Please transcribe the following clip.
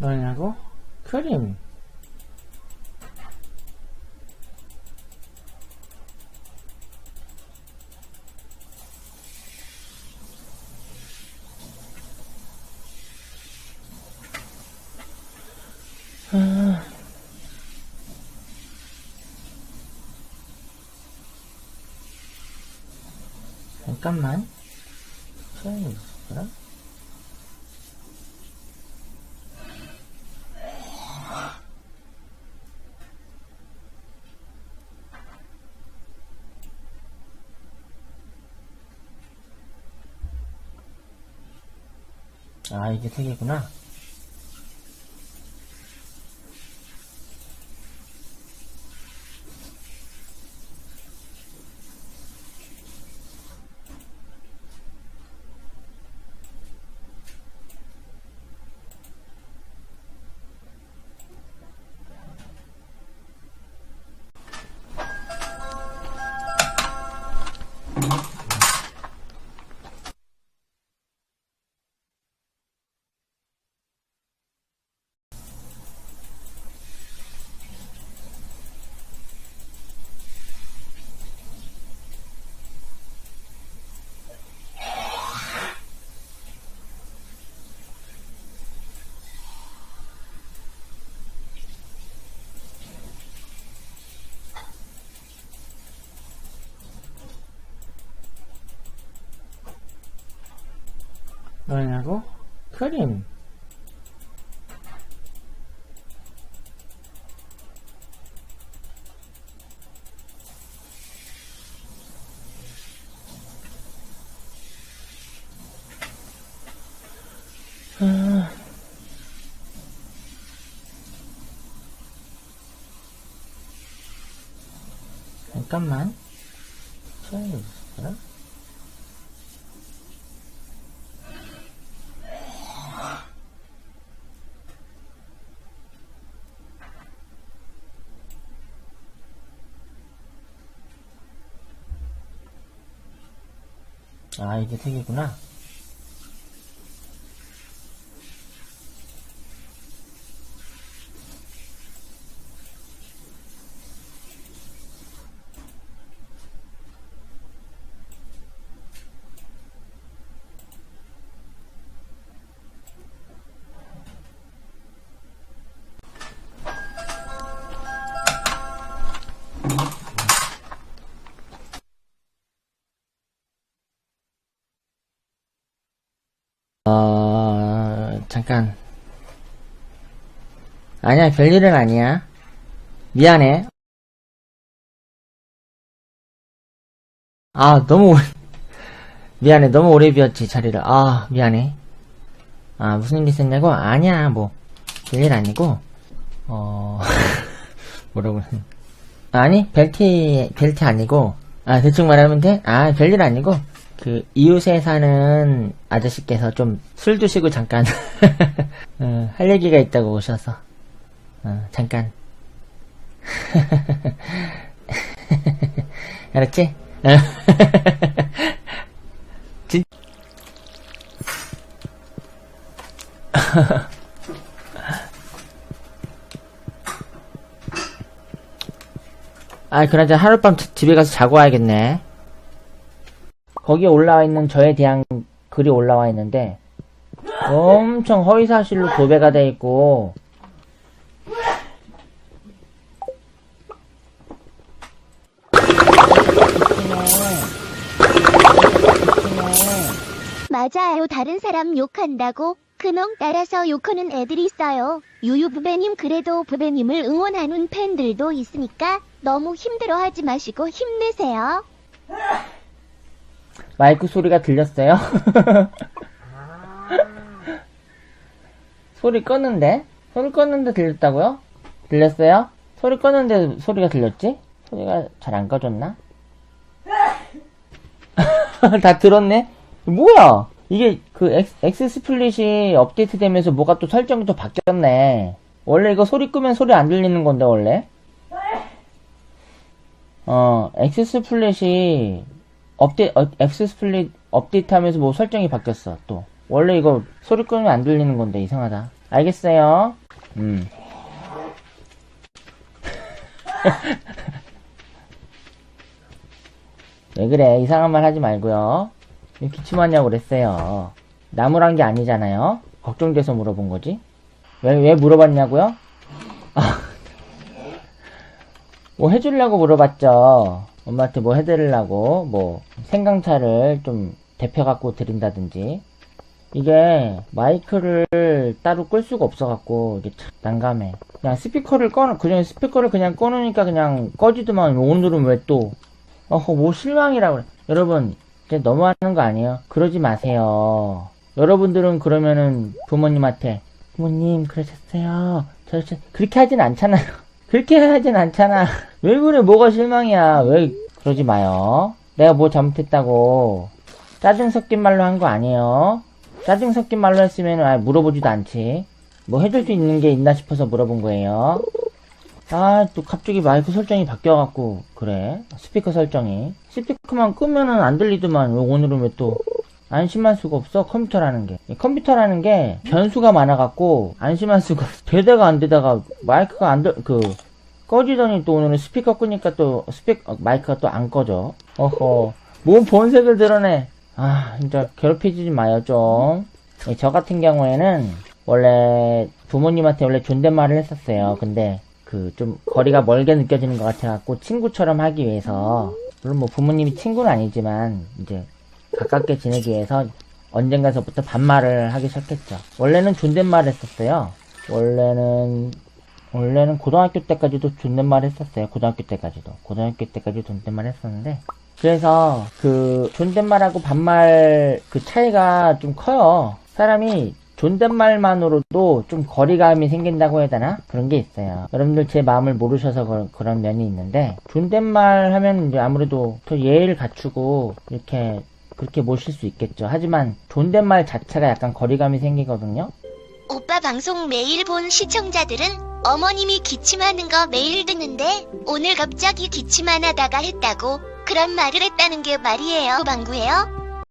뭐냐고? 크림. 아. 잠깐만. 시간이 있었더 아, 이게 세 개구나. 뭐냐고? 크림. 아. 잠깐만. 시간이 있었 아, 이게 세 개구나. 어, 잠깐. 아니야, 별일은 아니야. 미안해. 아, 너무, 오래- 미안해. 너무 오래 비웠지, 자리를. 아, 미안해. 아, 무슨 일 있었냐고? 아니야, 뭐. 별일 아니고, 어, 뭐라고. 아니, 벨트, 벨트 아니고, 아, 대충 말하면 돼? 아, 별일 아니고, 그, 이웃에 사는 아저씨께서 좀 술 드시고 잠깐, 어, 할 얘기가 있다고 오셔서, 어, 잠깐. 알았지? 어. 진... 아, 그나저나 하룻밤 지- 집에 가서 자고 와야겠네. 거기에 올라와 있는 저에 대한 글이 올라와 있는데, 엄청 허위사실로 도배가 돼 있고, 맞아요. 다른 사람 욕한다고 그놈 따라서 욕하는 애들이 있어요. 유유 부배님 그래도 부배님을 응원하는 팬들도 있으니까 너무 힘들어하지 마시고 힘내세요. 마이크 소리가 들렸어요? 소리 껐는데? 소리 껐는데 들렸다고요? 들렸어요? 소리 껐는데 소리가 들렸지? 소리가 잘 안 꺼졌나? 다 들었네? 뭐야? 이게 그 엑- 엑스 스플릿이 업데이트 되면서 뭐가 또 설정이 또 바뀌었네. 원래 이거 소리 끄면 소리 안 들리는 건데, 원래? 어, 엑스 스플릿이 업데, 어, 엑스 스플릿 업데이트 하면서 뭐 설정이 바뀌었어, 또. 원래 이거 소리 끄면 안 들리는 건데, 이상하다. 알겠어요. 음. 왜 그래? 이상한 말 하지 말고요. 왜 기침하냐고 그랬어요. 나무란 게 아니잖아요. 걱정돼서 물어본 거지. 왜, 왜 물어봤냐고요? 아. 뭐 해주려고 물어봤죠. 엄마한테 뭐 해드리려고, 뭐, 생강차를 좀 데펴갖고 드린다든지. 이게 마이크를 따로 끌 수가 없어갖고 이게 참 난감해. 그냥 스피커를 꺼, 그냥 스피커를 그냥 꺼놓으니까 그냥 꺼지더만 오늘은 왜 또, 어허, 뭐 실망이라 그래. 여러분, 이제 너무하는 거 아니에요? 그러지 마세요. 여러분들은 그러면은 부모님한테, 부모님, 그러셨어요. 저, 저, 그렇게 하진 않잖아요. 그렇게 하진 않잖아. 왜 그래, 뭐가 실망이야. 왜, 그러지 마요. 내가 뭐 잘못했다고. 짜증 섞인 말로 한 거 아니에요. 짜증 섞인 말로 했으면 아 물어보지도 않지. 뭐 해줄 수 있는 게 있나 싶어서 물어본 거예요. 아, 또 갑자기 마이크 설정이 바뀌어갖고, 그래. 스피커 설정이. 스피커만 끄면은 안 들리더만, 왜 오늘은 왜 또, 안심할 수가 없어, 컴퓨터라는 게. 이 컴퓨터라는 게 변수가 많아갖고, 안심할 수가 없어. 되다가 안 되다가, 마이크가 안 들, 그, 꺼지더니 또 오늘은 스피커 끄니까 또, 스피커, 마이크가 또 안 꺼져. 어허. 뭔 본색을 드러내. 아, 진짜 괴롭히지 마요, 좀. 예, 저 같은 경우에는, 원래, 부모님한테 원래 존댓말을 했었어요. 근데, 그, 좀, 거리가 멀게 느껴지는 것 같아갖고, 친구처럼 하기 위해서, 물론 뭐 부모님이 친구는 아니지만, 이제, 가깝게 지내기 위해서, 언젠가서부터 반말을 하기 시작했죠. 원래는 존댓말 했었어요. 원래는, 원래는 고등학교 때까지도 존댓말 했었어요. 고등학교 때까지도. 고등학교 때까지 존댓말 했었는데, 그래서 그 존댓말하고 반말 그 차이가 좀 커요. 사람이 존댓말만으로도 좀 거리감이 생긴다고 해야 되나? 그런 게 있어요. 여러분들 제 마음을 모르셔서 그런, 그런 면이 있는데 존댓말 하면 이제 아무래도 더 예의를 갖추고 이렇게 그렇게 모실 수 있겠죠. 하지만 존댓말 자체가 약간 거리감이 생기거든요. 오빠 방송 매일 본 시청자들은 어머님이 기침하는 거 매일 듣는데 오늘 갑자기 기침 안 하다가 했다고 그런 말을 했다는 게 말이에요. 방구예요?